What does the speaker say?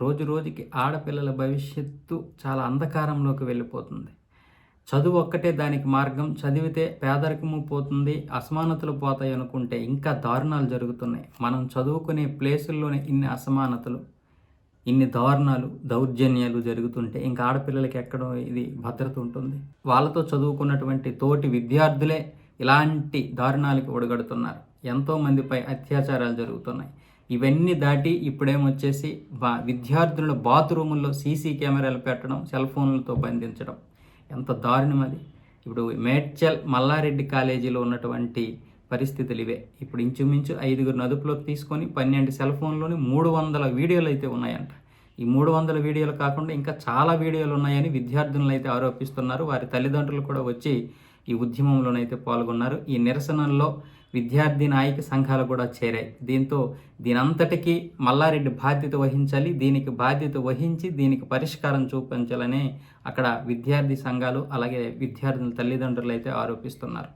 రోజు రోజుకి ఆడపిల్లల భవిష్యత్తు చాలా అంధకారంలోకి వెళ్ళిపోతుంది. చదువు ఒక్కటే దానికి మార్గం చదివితే పేదరికము పోతుంది అసమానతలు పోతాయి అనుకుంటే ఇంకా దారుణాలు జరుగుతున్నాయి. మనం చదువుకునే ప్లేసుల్లోనే ఇన్ని అసమానతలు ఇన్ని దారుణాలు దౌర్జన్యాలు జరుగుతుంటే ఇంకా ఆడపిల్లలకి ఎక్కడ ఇది భద్రత ఉంటుంది? వాళ్ళతో చదువుకున్నటువంటి తోటి విద్యార్థులే ఇలాంటి దారుణాలకి ఒడగడుతున్నారు. ఎంతోమందిపై అత్యాచారాలు జరుగుతున్నాయి. ఇవన్నీ దాటి ఇప్పుడేమొచ్చేసి బా విద్యార్థుల బాత్రూముల్లో సీసీ కెమెరాలు పెట్టడం సెల్ ఫోన్లతో బంధించడం. ఎంత దారుణం అది. ఇప్పుడు మేడ్చల్ మల్లారెడ్డి కాలేజీలో ఉన్నటువంటి పరిస్థితులు ఇవే. ఇప్పుడు ఇంచుమించు ఐదుగురు నదుపులోకి తీసుకొని పన్నెండు సెల్ ఫోన్లోని మూడు వందల వీడియోలు అయితే ఉన్నాయంట. ఈ మూడు వందల వీడియోలు కాకుండా ఇంకా చాలా వీడియోలు ఉన్నాయని విద్యార్థులను అయితే ఆరోపిస్తున్నారు. వారి తల్లిదండ్రులు కూడా వచ్చి ఈ ఉద్యమంలోనైతే పాల్గొన్నారు. ఈ నిరసనల్లో విద్యార్థి నాయక సంఘాలు కూడా చేరాయి. దీంతో దీనంతటికీ మల్లారెడ్డి బాధ్యత వహించాలి దీనికి బాధ్యత వహించి దీనికి పరిష్కారం చూపించాలని అక్కడ విద్యార్థి సంఘాలు అలాగే విద్యార్థుల తల్లిదండ్రులు అయితే ఆరోపిస్తున్నారు.